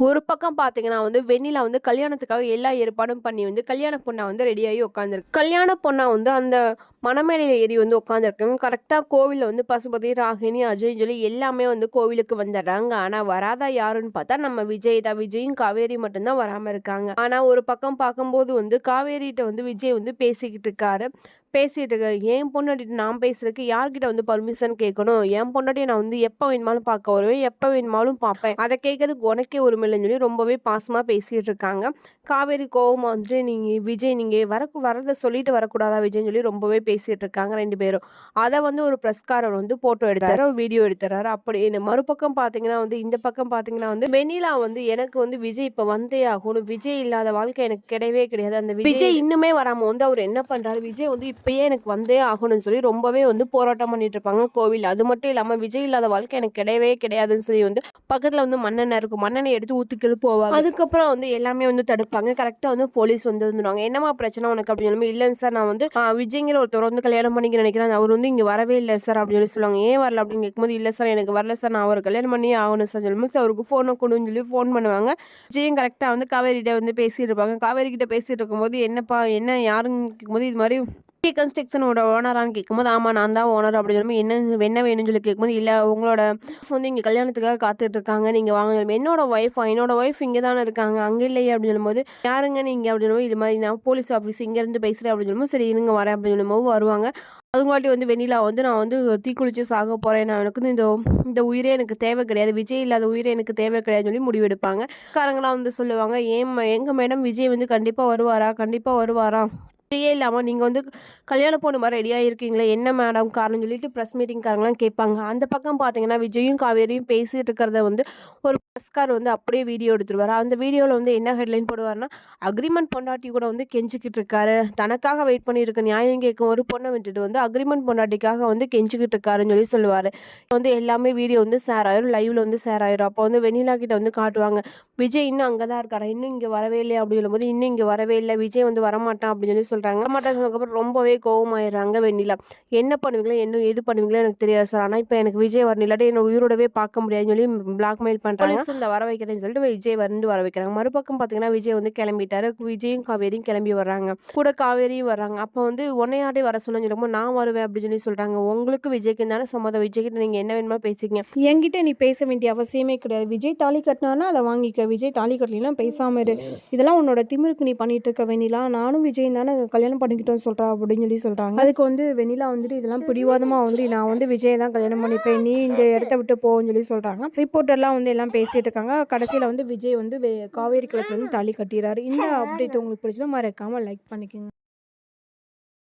ஒரு பக்கம் பார்த்தீங்கன்னா வந்து வெண்ணிலா வந்து கல்யாணத்துக்காக எல்லா ஏற்பாடும் பண்ணி வந்து கல்யாண பொண்ணா வந்து ரெடியாகி உட்காந்துருக்கு கல்யாண பொண்ணா வந்து அந்த மணமேடையில் ஏறி வந்து உட்காந்துருக்காங்க கரெக்டாக கோவிலில் வந்து பசுபதி ராகினி அஜய் சொல்லி எல்லாமே வந்து கோவிலுக்கு வந்துடுறாங்க. ஆனால் வராதா யாருன்னு பார்த்தா நம்ம விஜய் தான். விஜயும் காவேரி மட்டும்தான் வராமல் இருக்காங்க. ஆனால் ஒரு பக்கம் பார்க்கும்போது வந்து காவேரிகிட்ட வந்து விஜய் வந்து பேசிக்கிட்டு இருக்காரு. பேசிகிட்டு இருக்காரு. என் பொண்ணாட்டிட்டு நான் பேசுறதுக்கு யார்கிட்ட வந்து பர்மிஷன் கேட்கணும்? என் பொண்ணாட்டியை நான் வந்து எப்போ வேணுமாலும் பார்க்க வருவேன். எப்போ வேணுமாலும் பார்ப்பேன். அதை கேட்கறதுக்கு உனக்கே உரிமையில்லைன்னு சொல்லி ரொம்பவே பாசமாக பேசிகிட்டு இருக்காங்க. காவேரி கோவமாக வந்துட்டு நீங்கள் விஜய் நீங்கள் வர வரதை சொல்லிட்டு வரக்கூடாதா விஜய்னு சொல்லி ரொம்பவே பேசிகிட்டு இருக்காங்க ரெண்டு பேரும். அதை வந்து ஒரு ப்ரெஸ்காரர் வந்து ஃபோட்டோ எடுத்தாரு வீடியோ எடுத்துறாரு. அப்படி இந்த மறுபக்கம் பார்த்தீங்கன்னா வந்து இந்த பக்கம் பார்த்தீங்கன்னா வந்து வெண்ணிலா வந்து எனக்கு வந்து விஜய் இப்போ வந்தே ஆகணும். விஜய் இல்லாத வாழ்க்கை எனக்கு கிடையவே கிடையாது. அந்த விஜய் இன்னுமே வராமல் வந்து அவர் என்ன பண்ணுறாரு விஜய் வந்து இப்பயே எனக்கு வந்தே ஆகணும்னு சொல்லி ரொம்பவே வந்து போராட்டம் பண்ணிட்டு இருப்பாங்க கோவில் அது மட்டும் இல்லாமல் விஜய் இல்லாத வாழ்க்கை எனக்கு கிடையவே கிடையாதுன்னு சொல்லி வந்து பக்கத்தில் வந்து மண்ணெண்ணெய் இருக்கும். மண்ணெண்ணெய் எடுத்து ஊற்றிக்கிட்டு போவாங்க. அதுக்கப்புறம் வந்து எல்லாமே வந்து தடுப்பாங்க. கரெக்டாக வந்து போலீஸ் வந்து வந்துடுவாங்க என்னம்மா பிரச்சனை உனக்கு அப்படின்னு இல்லைங்க சார் நான் வந்து விஜய்ங்கிற ஒருத்தர் அவர் வந்து கல்யாணம் பண்ணிக்க நினைக்கிறேன் அவர் வந்து இங்கே வரவே இல்லை சார் அப்படின்னு சொல்லி சொல்லுவாங்க. ஏன் வரல அப்படின்னு கேட்கும்போது இல்லை சார் எனக்கு வரல சார் நான் அவர் கல்யாணம் பண்ணி ஆகணும் சார் சொல்லும்போது சார் அவருக்கு ஃபோனை கொண்டு சொல்லி ஃபோன் பண்ணுவாங்க. விஜயும் கரெக்டாக வந்து காவேரிகிட்ட வந்து பேசிட்டு இருப்பாங்க. காவேரி கிட்ட பேசிட்டு இருக்கும்போது என்னப்பா என்ன யாருன்னு கேட்கும்போது இது மாதிரி கன்ஸ்ட்ரக்ஷனோட ஓனரானு கேட்கும்போது ஆமாம் நான் தான் ஓனர் அப்படின்னு சொல்லி என்ன என்ன வேணும்னு சொல்லி கேட்கும்போது இல்லை உங்களோட வந்து இங்கே கல்யாணத்துக்காக காத்துட்டு இருக்காங்க நீங்கள் வாங்க என்னோட ஒய்ஃப் என்னோட ஒய்ஃப் இங்கே தானே இருக்காங்க அங்கே இல்லையே அப்படின்னு சொல்லும்போது யாருங்க நீங்கள் அப்படின்னு இது மாதிரி நான் போலீஸ் ஆஃபீஸ் இங்கேருந்து பேசுகிறேன் அப்படின்னு சொல்லும்போது சரி இருங்க வரேன் அப்படின்னு சொல்லும்போது வருவாங்க. அதுங்காட்டி வந்து வெண்ணிலா வந்து நான் வந்து தீக்குளிச்சு சாக போகிறேன் நான் எனக்கு வந்து இந்த இந்த உயிரே எனக்கு தேவை கிடையாது. விஜய் இல்லாத உயிரே எனக்கு தேவை கிடையாதுன்னு சொல்லி முடிவெடுப்பாங்க. காரங்களாம் வந்து சொல்லுவாங்க ஏன் எங்கள் மேடம் விஜய் வந்து கண்டிப்பாக வருவாரா? கண்டிப்பாக வருவாரா? விஜயே இல்லாமல் நீங்கள் வந்து கல்யாணம் போன மாதிரி ரெடியாக இருக்கீங்களே என்ன மேடம் காரணம் சொல்லிட்டு ப்ரெஸ் மீட்டிங்காரங்களாம் கேட்பாங்க. அந்த பக்கம் பார்த்தீங்கன்னா விஜயும் காவேரியும் பேசிகிட்டு இருக்கிறத வந்து ஒரு ப்ரெஸ்கார் வந்து அப்படியே வீடியோ எடுத்துருவார். அந்த வீடியோவில் வந்து என்ன ஹெட்லைன் போடுவார்னா அக்ரிமெண்ட் பொண்டாட்டி கூட வந்து கெஞ்சிக்கிட்டு இருக்காரு. தனக்காக வெயிட் பண்ணியிருக்க நியாயம் கேட்கும் ஒரு பொண்ணை விட்டுட்டு வந்து அக்ரிமெண்ட் பொண்டாட்டிக்காக வந்து கெஞ்சிக்கிட்டு இருக்காருன்னு சொல்லி சொல்லுவார். வந்து எல்லாமே வீடியோ வந்து ஷேர் ஆயிரும் லைவில் வந்து ஷேர் ஆயிரும். அப்போ வந்து வெண்ணிலா கிட்ட வந்து காட்டுவாங்க விஜய் இன்னும் அங்கே தான் இருக்காரா? இன்னும் இங்கே வரவே இல்லை அப்படின்னு சொல்லும்போது இன்னும் இங்கே வரவே இல்லை. விஜய் வந்து வரமாட்டான். அப்படின்னு சொல்லி சொல்கிறாங்க வரமாட்டான்னு சொன்னதுக்கப்புறம் ரொம்பவே கோவமாயிடுறாங்க வெண்ணிலா. என்ன பண்ணுவீங்களோ என்ன எது பண்ணுவீங்களோ எனக்கு தெரியாது சார். ஆனால் இப்போ எனக்கு விஜய் வரணும் இல்லாட்டி என்ன உயிரோடவே பார்க்க முடியாதுன்னு சொல்லி பிளாக்மெயில் பண்ணுறாங்க இந்த வர வைக்கிறேன்னு சொல்லிட்டு விஜய் வந்து வர வைக்கிறாங்க. மறுபக்கம் பார்த்தீங்கன்னா விஜய் வந்து கிளம்பிட்டாரு. விஜயும் காவேரியும் கிளம்பி வர்றாங்க. கூட காவேரியும் வர்றாங்க. அப்போ வந்து உன்னையாட்டே வர சொன்னு சொல்லும்போது நான் வருவேன் அப்படின்னு சொல்லி சொல்கிறாங்க உங்களுக்கு விஜய்க்கு தானே சம்மதம்? விஜய்கிட்ட நீங்கள் என்ன வேணுமா பேசிக்கங்க. என்கிட்ட நீ பேச வேண்டிய அவசியமே கிடையாது. விஜய் தாலி கட்டினானா அதை வாங்கிக்க. விஜய் தாலி கட்டலாம் பேசாம இரு. இதெல்லாம் உன்னோட திமிருக்கு நீ பண்ணிட்டு இருக்க வெண்ணிலா. நானும் விஜய் தானே கல்யாணம் பண்ணிக்கிட்டோம்னு சொல்றா அப்படின்னு சொல்லி சொல்றாங்க. அதுக்கு வந்து வெண்ணிலா வந்துட்டு இதெல்லாம் பிடிவாதமா வந்து நான் வந்து விஜய் தான் கல்யாணம் பண்ணிப்பேன். நீ இந்த இடத்த விட்டு போன்னு சொல்லி சொல்றாங்க. ரிப்போர்ட்டர்லாம் வந்து எல்லாம் பேசிட்டு இருக்காங்க. கடைசியில வந்து விஜய் வந்து காவேரி குளத்துல வந்து தாலி கட்டிடுறாரு இந்த அப்டேட் உங்களுக்கு பிடிச்சதோ மறக்காம லைக் பண்ணிக்கோங்க.